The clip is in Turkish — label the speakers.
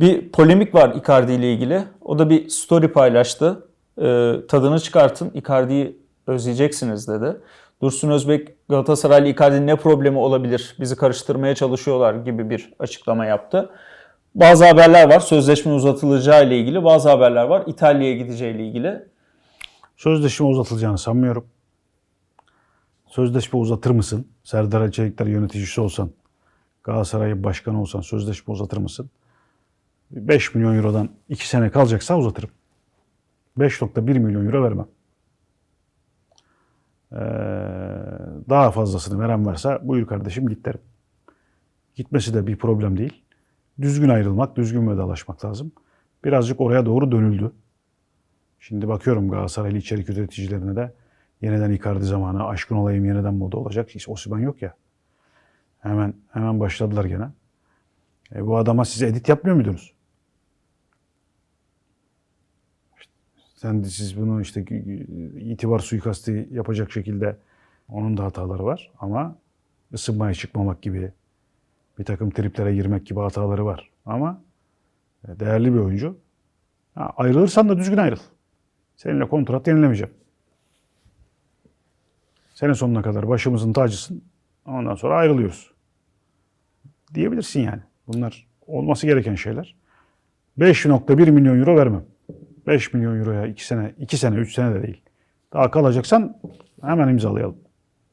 Speaker 1: Bir polemik var Icardi ile ilgili. O da bir story paylaştı. Ee, tadını çıkartın, Icardi'yi özleyeceksiniz dedi. Dursun Özbek Galatasaraylı Icardi'nin ne problemi olabilir? Bizi karıştırmaya çalışıyorlar gibi bir açıklama yaptı. Bazı haberler var sözleşme uzatılacağı ile ilgili. Bazı haberler var İtalya'ya gideceği ile ilgili.
Speaker 2: Sözleşme uzatılacağını sanmıyorum. Sözleşme uzatır mısın? Serdar Açelikler yöneticisi olsan, Galatasaray başkanı olsan sözleşme uzatır mısın? 5 milyon eurodan 2 sene kalacaksa uzatırım. 5.1 milyon euro vermem. Ee, daha fazlasını veren varsa buyur kardeşim git derim. Gitmesi de bir problem değil. Düzgün ayrılmak, düzgün vedalaşmak lazım. Birazcık oraya doğru dönüldü. Şimdi bakıyorum Galatasaraylı içerik üreticilerine de yeniden Icardi zamanı, aşkın olayım yeniden moda olacak. Hiç Osimhen yok ya. Hemen hemen başladılar gene. E, bu adama siz edit yapmıyor muydunuz? Sen de siz bunu işte itibar suikastı yapacak şekilde onun da hataları var ama ısınmaya çıkmamak gibi bir takım triplere girmek gibi hataları var. Ama e, değerli bir oyuncu. Ha, ayrılırsan da düzgün ayrıl. Seninle kontrat yenilemeyeceğim. Sene sonuna kadar başımızın tacısın. Ondan sonra ayrılıyoruz. Diyebilirsin yani. Bunlar olması gereken şeyler. 5.1 milyon euro vermem. 5 milyon euroya 2 sene, 2 sene, 3 sene de değil. Daha kalacaksan hemen imzalayalım.